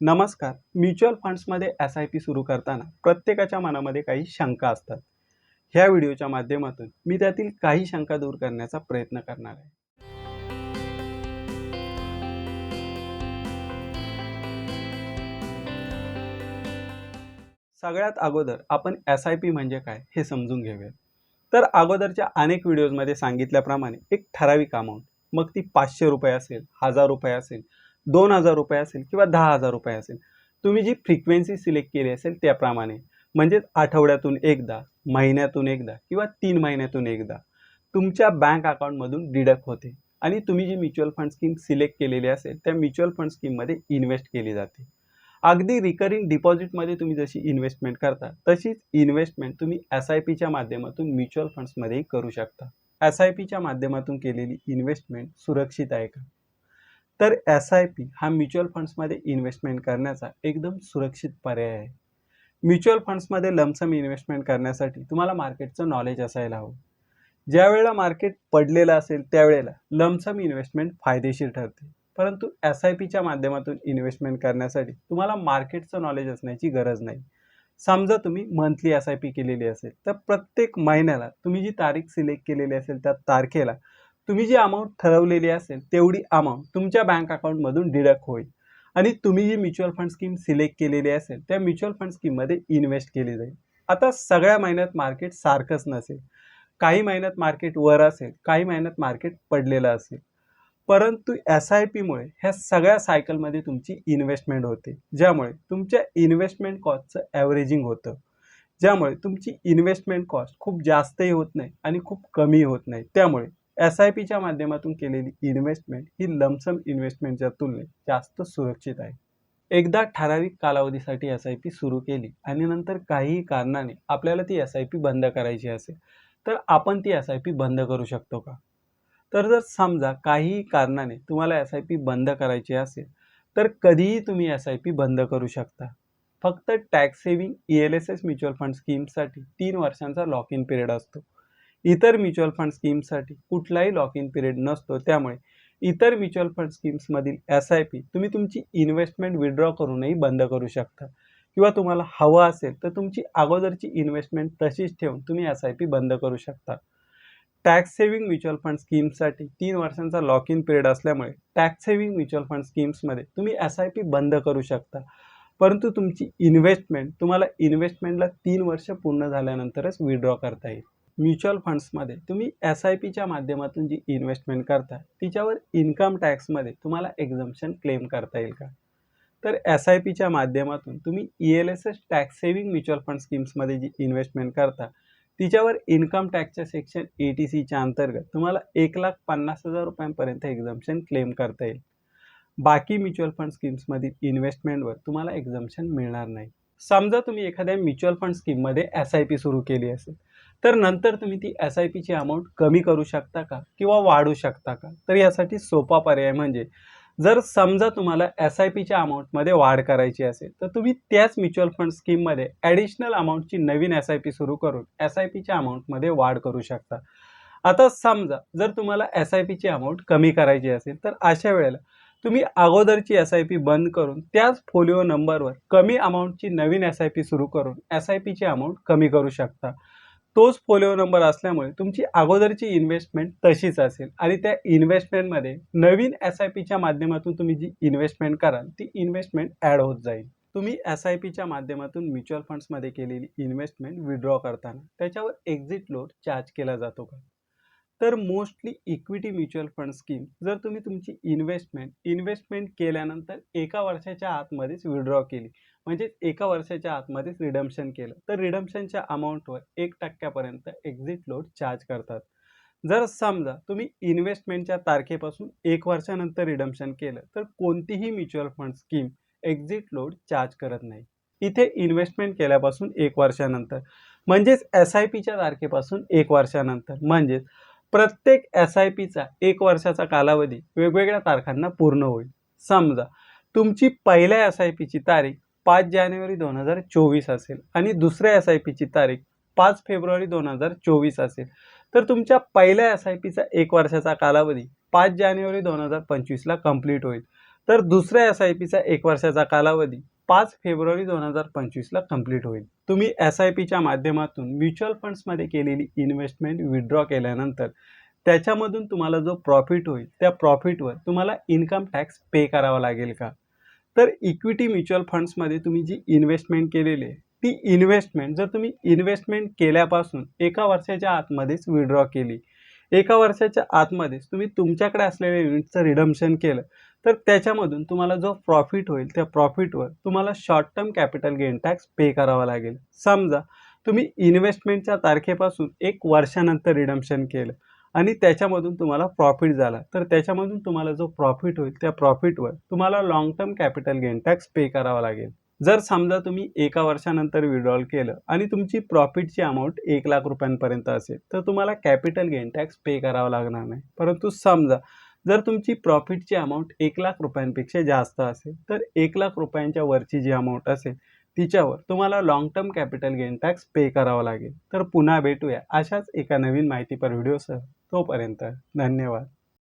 नमस्कार. म्युच्युअल फंड्समध्ये S I P सुरू करताना प्रत्येकाच्या मनामध्ये काही शंका असतात. ह्या व्हिडिओच्या माध्यमातून मी त्यातील काही शंका दूर करण्याचा प्रयत्न करणार आहे. सगळ्यात अगोदर आपण एस आय पी म्हणजे काय हे समजून घेऊया तर अगोदरच्या अनेक व्हिडिओजमध्ये सांगितल्याप्रमाणे एक ठराविक अमाऊंट मग ती पाचशे रुपये असेल हजार रुपये असेल दोन हजार रुपये असेल किंवा दहा हजार रुपये असेल तुम्ही जी फ्रिक्वेन्सी सिलेक्ट केली असेल त्याप्रमाणे म्हणजेच आठवड्यातून एकदा महिन्यातून एकदा किंवा तीन महिन्यातून एकदा तुमच्या बँक अकाउंटमधून डिडक्ट होते. आणि तुम्ही जी म्युच्युअल फंड स्कीम सिलेक्ट केलेली असेल त्या म्युच्युअल फंड स्कीममध्ये इन्व्हेस्ट केली जाते. अगदी रिकरिंग डिपॉझिटमध्ये तुम्ही जशी इन्व्हेस्टमेंट करता तशीच इन्व्हेस्टमेंट तुम्ही एस आय पीच्या माध्यमातून म्युच्युअल फंड्समध्येही करू शकता. एस आय पीच्या माध्यमातून केलेली इन्व्हेस्टमेंट सुरक्षित आहे का? तर एस आय पी हा म्युच्युअल फंड्समध्ये इन्व्हेस्टमेंट करण्याचा एकदम सुरक्षित पर्याय आहे. म्युच्युअल फंड्समध्ये लमसम इन्व्हेस्टमेंट करण्यासाठी तुम्हाला मार्केटचं नॉलेज असायला हवं. ज्या वेळेला मार्केट पडलेलं असेल त्यावेळेला लमसम इन्व्हेस्टमेंट फायदेशीर ठरते. परंतु एस आय पीच्या माध्यमातून इन्व्हेस्टमेंट करण्यासाठी तुम्हाला मार्केटचं नॉलेज असण्याची गरज नाही. समजा तुम्ही मंथली एस आय पी केलेली असेल तर प्रत्येक महिन्याला तुम्ही जी तारीख सिलेक्ट केलेली असेल त्या तारखेला तुम्ही जी अमाऊंट ठरवलेली असेल तेवढी अमाऊंट तुमच्या बँक अकाउंटमधून डिडक्ट होईल. आणि तुम्ही जी म्युच्युअल फंड स्कीम सिलेक्ट केलेली असेल त्या म्युच्युअल फंड स्कीममध्ये इन्व्हेस्ट केली जाईल. आता सगळ्या महिन्यात मार्केट सारखंच नसेल. काही महिन्यात मार्केट वर असेल काही महिन्यात मार्केट पडलेलं असेल. परंतु एस आय पीमुळे ह्या सगळ्या सायकलमध्ये तुमची इन्व्हेस्टमेंट होते. ज्यामुळे तुमच्या इन्व्हेस्टमेंट कॉस्टचं ॲव्हरेजिंग होतं. ज्यामुळे तुमची इन्व्हेस्टमेंट कॉस्ट खूप जास्तही होत नाही आणि खूप कमी होत नाही. त्यामुळे एस आय पीच्या माध्यमातून केलेली इन्व्हेस्टमेंट ही लमसम इन्व्हेस्टमेंटच्या तुलनेत जास्त सुरक्षित आहे. एकदा ठराविक कालावधीसाठी एस आय पी सुरू केली आणि नंतर काहीही कारणाने आपल्याला ती एस आय पी बंद करायची असेल तर आपण ती एस आय पी बंद करू शकतो का? तर जर समजा काहीही कारणाने तुम्हाला एस आय पी बंद करायची असेल तर कधीही तुम्ही एस आय पी बंद करू शकता. फक्त tax saving E L S S mutual fund स्कीमसाठी तीन वर्षांचा लॉक इन पिरियड असतो. इतर म्युच्युअल फंड स्कीमसाठी कुठलाही लॉक इन पिरियड नसतो. त्यामुळे इतर म्युच्युअल फंड स्कीम्समधील एस आय पी तुम्ही तुमची इन्व्हेस्टमेंट विड्रॉ करूनही बंद करू शकता. किंवा तुम्हाला हवं असेल तर तुमची अगोदरची इन्व्हेस्टमेंट तशीच ठेवून तुम्ही एस आय पी बंद करू शकता. टॅक्स सेव्हिंग म्युच्युअल फंड स्कीमसाठी तीन वर्षांचा लॉक इन पिरियड असल्यामुळे टॅक्स सेव्हिंग म्युच्युअल फंड स्कीम्समध्ये तुम्ही एस आय पी बंद करू शकता. परंतु तुमची इन्व्हेस्टमेंट तुम्हाला इन्व्हेस्टमेंटला तीन वर्ष पूर्ण झाल्यानंतरच विड्रॉ करता येईल. म्युच्युअल फंड्समध्ये तुम्ही एस आय पीच्या माध्यमातून जी इन्व्हेस्टमेंट करता तिच्यावर इन्कम टॅक्समध्ये तुम्हाला एक्झम्पन क्लेम करता येईल का? तर एस आय पीच्या माध्यमातून तुम्ही E L S S tax saving mutual fund स्कीम्समध्ये जी इन्व्हेस्टमेंट करता तिच्यावर इन्कम टॅक्सच्या सेक्शन ए टी सीच्या अंतर्गत तुम्हाला एक लाख पन्नास हजार रुपयांपर्यंत एक्झम्पन क्लेम करता येईल. बाकी म्युच्युअल फंड स्कीम्समधील इन्व्हेस्टमेंटवर तुम्हाला एक्झम्पन मिळणार नाही. समजा तुम्ही एखाद्या म्युच्युअल फंड स्कीममध्ये एस आय पी सुरू केली असेल तर नंतर तुम्ही ती एस आय पीची अमाऊंट कमी करू शकता का? किंवा वाढू शकता का? तर यासाठी सोपा पर्याय म्हणजे जर समजा तुम्हाला एस आय पीच्या अमाऊंटमध्ये वाढ करायची असेल तर तुम्ही त्याच म्युच्युअल फंड स्कीममध्ये ॲडिशनल अमाऊंटची नवीन एस आय पी सुरू करून एस आय पीच्या अमाऊंटमध्ये वाढ करू शकता. आता समजा जर तुम्हाला एस आय पीची अमाऊंट कमी करायची असेल तर अशा वेळेला तुम्ही अगोदरची एस आय पी बंद करून त्याच फोलिओ नंबरवर कमी अमाऊंटची नवीन एस आय पी सुरू करून एस आय पीची अमाऊंट कमी करू शकता. तोच फोलिओ नंबर असल्यामुळे तुमची अगोदरची इन्व्हेस्टमेंट तशीच असेल. आणि त्या इन्व्हेस्टमेंटमध्ये नवीन एस आय पीच्या माध्यमातून तुम्ही जी इन्व्हेस्टमेंट कराल ती इन्व्हेस्टमेंट ॲड होत जाईल. तुम्ही एस आय पीच्या माध्यमातून म्युच्युअल फंड्समध्ये केलेली इन्व्हेस्टमेंट विड्रॉ करताना त्याच्यावर एक्झिट लोड चार्ज केला जातो का? तर mostly equity mutual fund scheme जर तुम्ही तुमची इन्व्हेस्टमेंट इन्व्हेस्टमेंट केल्यानंतर एका वर्षाच्या आतमध्येच विड्रॉ केली म्हणजेच एका वर्षाच्या आतमध्येच रिडम्शन केलं तर रिडम्शनच्या अमाऊंटवर एक टक्क्यापर्यंत एक्झिट लोड चार्ज करतात. जर समजा तुम्ही इन्व्हेस्टमेंटच्या तारखेपासून एक वर्षानंतर रिडम्शन केलं तर कोणतीही mutual fund scheme exit load charge करत नाही. इथे इन्व्हेस्टमेंट केल्यापासून एक वर्षानंतर म्हणजेच एस आय पीच्या तारखेपासून एक वर्षानंतर म्हणजेच प्रत्येक एस आय पीचा एक वर्षाचा कालावधी वेगवेगळ्या तारखांना पूर्ण होईल. समजा तुमची पहिल्या एस आय पीची तारीख पाच जानेवारी दोन हजार चोवीस असेल आणि दुसऱ्या एस आय पीची तारीख पाच फेब्रुवारी दोन हजार चोवीस असेल. तर तुमच्या पहिल्या एस आय पीचा एक वर्षाचा कालावधी पाच जानेवारी दोन हजार पंचवीसला कंप्लीट होईल. तर दुसऱ्या एस आय पीचा एक वर्षाचा कालावधी पाच फेब्रुवारी दोन हजार पंचवीसला कंप्लीट होईल. तुम्ही एस आय पीच्या माध्यमातून म्युच्युअल फंड्समध्ये केलेली इन्व्हेस्टमेंट विड्रॉ केल्यानंतर त्याच्यामधून तुम्हाला जो प्रॉफिट होईल त्या प्रॉफिटवर तुम्हाला इन्कम टॅक्स पे करावा लागेल का? तर इक्विटी म्युच्युअल फंड्समध्ये तुम्ही जी इन्व्हेस्टमेंट केलेली आहे ती इन्व्हेस्टमेंट जर तुम्ही इन्व्हेस्टमेंट केल्यापासून एका वर्षाच्या आतमध्येच विड्रॉ केली एका वर्षाच्या आतमध्येच तुम्ही तुमच्याकडे असलेल्या युनिटचं रिडम्शन केलं तर त्याच्यामधून तुम्हाला जो प्रॉफिट होईल त्या प्रॉफिटवर तुम्हाला short term capital gain tax pay करावा लागेल. समजा तुम्ही इन्व्हेस्टमेंटच्या तारखेपासून एक वर्षानंतर रिडम्शन केलं आणि त्याच्यामधून तुम्हाला प्रॉफिट झाला. तर त्याच्यामधून तुम्हाला जो प्रॉफिट होईल त्या प्रॉफिटवर तुम्हाला long term capital gain tax pay करावा लागेल. जर समजा तुम्ही एका वर्षानंतर विड्रॉल केलं आणि तुमची प्रॉफिटची अमाऊंट एक लाख रुपयांपर्यंत असेल तर तुम्हाला कॅपिटल गेन टॅक्स पे करावा लागणार नाही. परंतु समजा जर तुमची प्रॉफिटची अमाऊंट एक लाख रुपयांपेक्षा जास्त असेल तर एक लाख रुपयांच्या वरची जी अमाऊंट असेल तिच्यावर तुम्हाला long term capital gain tax pay करावा लागेल. तर पुन्हा भेटूया अशाच एका नवीन माहितीपर व्हिडिओसह. तोपर्यंत धन्यवाद.